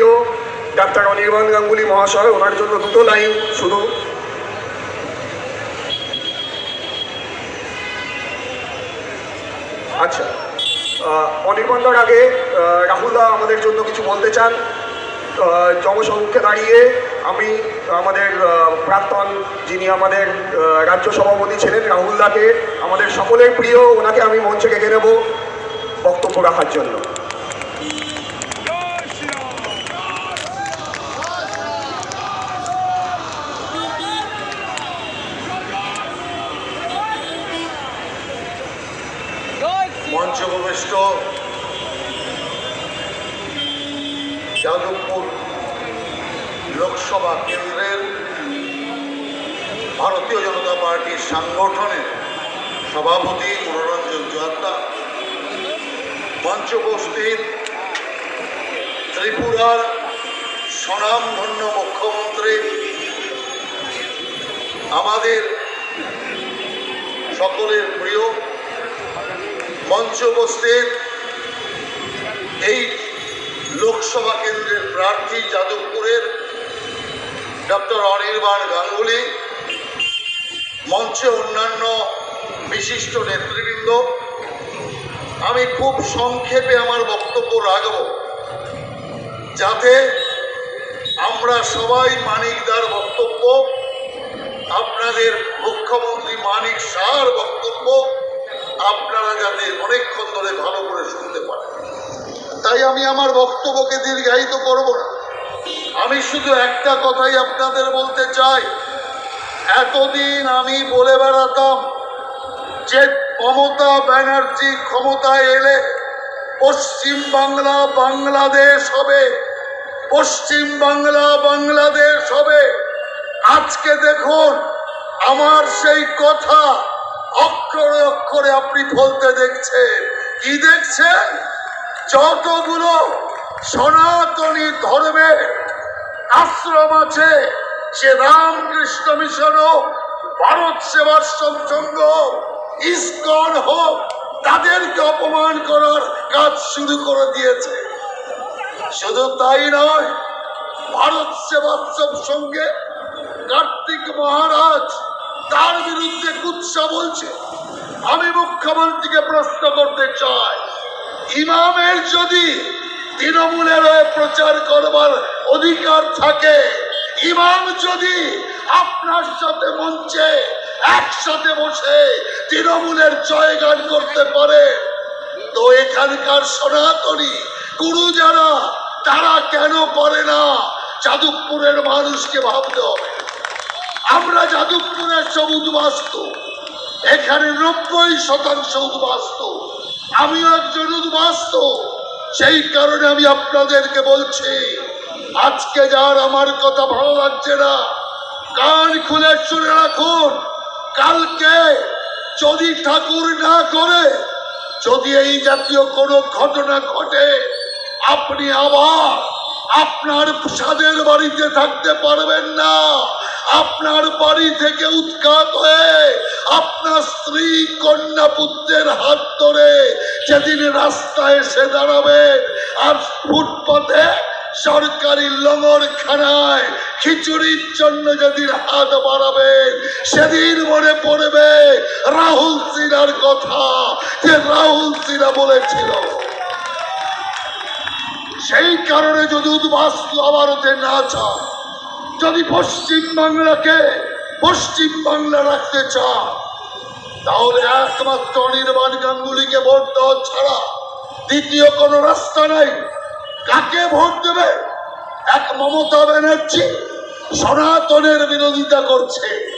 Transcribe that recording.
প্রিয় ডাক্তার অনির্বাণ গাঙ্গুলি মহাশয় ওনার জন্য দুটো লাইন শুধু। আচ্ছা আহ, অনির্বাণদার আগে রাহুলদা আমাদের জন্য কিছু বলতে চান। জনসম্মুখে দাঁড়িয়ে আমি আমাদের প্রাক্তন যিনি আমাদের রাজ্য সভাপতি ছিলেন রাহুলদাকে আমাদের সকলের প্রিয় ওনাকে আমি মঞ্চে ডেকে নেব বক্তব্য রাখার জন্য। মঞ্চ উপবিষ্ট যাদবপুর লোকসভা কেন্দ্রের ভারতীয় জনতা পার্টির সাংগঠনের সভাপতি মনোরঞ্জন জোয়াত্তা মঞ্চ উপস্থিত ত্রিপুরার স্বনামধন্য মুখ্যমন্ত্রী, আমাদের সকলের প্রিয় মঞ্চ উপস্থিত। এই লোকসভা কেন্দ্রের প্রার্থী যাদবপুরের ডক্টর অনির্বাণ গাঙ্গুলি, মঞ্চে অন্যান্য বিশিষ্ট নেতৃবৃন্দ। আমি খুব সংক্ষেপে আমার বক্তব্য রাখব, যাতে আমরা সবাই মানিকদার বক্তব্য, আপনাদের মুখ্যমন্ত্রী মানিক শাহর বক্তব্য আপনারা যাতে অনেকক্ষণ ধরে ভালো করে শুনতে পারেন। তাই আমি আমার বক্তব্যকে দীর্ঘায়িত করব না। আমি শুধু একটা কথাই আপনাদের বলতে চাই। এতদিন আমি বলে বেড়াতাম যে মমতা ব্যানার্জি ক্ষমতায় এলে পশ্চিম বাংলা বাংলাদেশ হবে, পশ্চিম বাংলা বাংলাদেশ হবে। আজকে দেখুন, আমার সেই কথা অক্ষরে অক্ষরে আপনি বলতে দেখছেন। কি দেখছেন? যতগুলো সনাতনী ধর্মের আশ্রম আছে সে রামকৃষ্ণ মিশন হোক ভারত সেবাশ্রম হোক, ইস্কন হোক তাদেরকে অপমান করার কাজ শুরু করে দিয়েছে। শুধু তাই নয় ভারত সেবাশ্রম সঙ্গে কার্তিক মহারাজ তার বিরুদ্ধে কুৎসা বলছে। আমি মুখ্যমন্ত্রীকে প্রশ্ন করতে চাই, ইমামের যদি তৃণমূলের হয়ে প্রচার করবার অধিকার থাকে, ইমাম যদি আপনার সাথে মঞ্চে একসাথে বসে তৃণমূলের জয়গান করতে পারে, তো এখানকার সনাতনী গুরু যারা, তারা কেন পারে না? যাদবপুরের মানুষকে ভাবতে হবে। আমরা যাদবপুরের সব উদ্বাস্তু। এখানে নব্বই শতাংশ উদ্বাস্তু। আমিও একজন উদ্বাস্তু। সেই কারণে আমি আপনাদেরকে বলছি, আজকে যার আমার কথা ভালো লাগছে না, কান খুলে শুনে রাখুন, কালকে যদি ঠাকুর না করে, যদি এই জাতীয় কোনো ঘটনা ঘটে, আপনি আবার আপনার স্বাদের বাড়িতে থাকতে পারবেন না। আপনার বাড়ি থেকে উৎখাত হয়ে আপনার স্ত্রী কন্যা পুত্রের হাত ধরে যেদিন রাস্তায় এসে দাঁড়াবেন আর ফুটপাতে সরকারি লঙ্গরখানায় খিচুড়ির জন্য যেদিন হাত বাড়াবেন সেদিন মনে পড়বে রাহুল সিনার কথা যে রাহুল সিনা বলেছিল। সেই কারণে যদি উদ্বাস্তু আবার হতে না চায় যদি পশ্চিম বাংলাকে পশ্চিম বাংলা রাখতে চান তাহলে একমাত্র অনির্বাণ গাঙ্গুলিকে ভোট দেওয়া ছাড়া দ্বিতীয় কোনো রাস্তা নাই। কাকে ভোট দেবে? এক মমতা ব্যানার্জি সনাতনের বিরোধিতা করছে।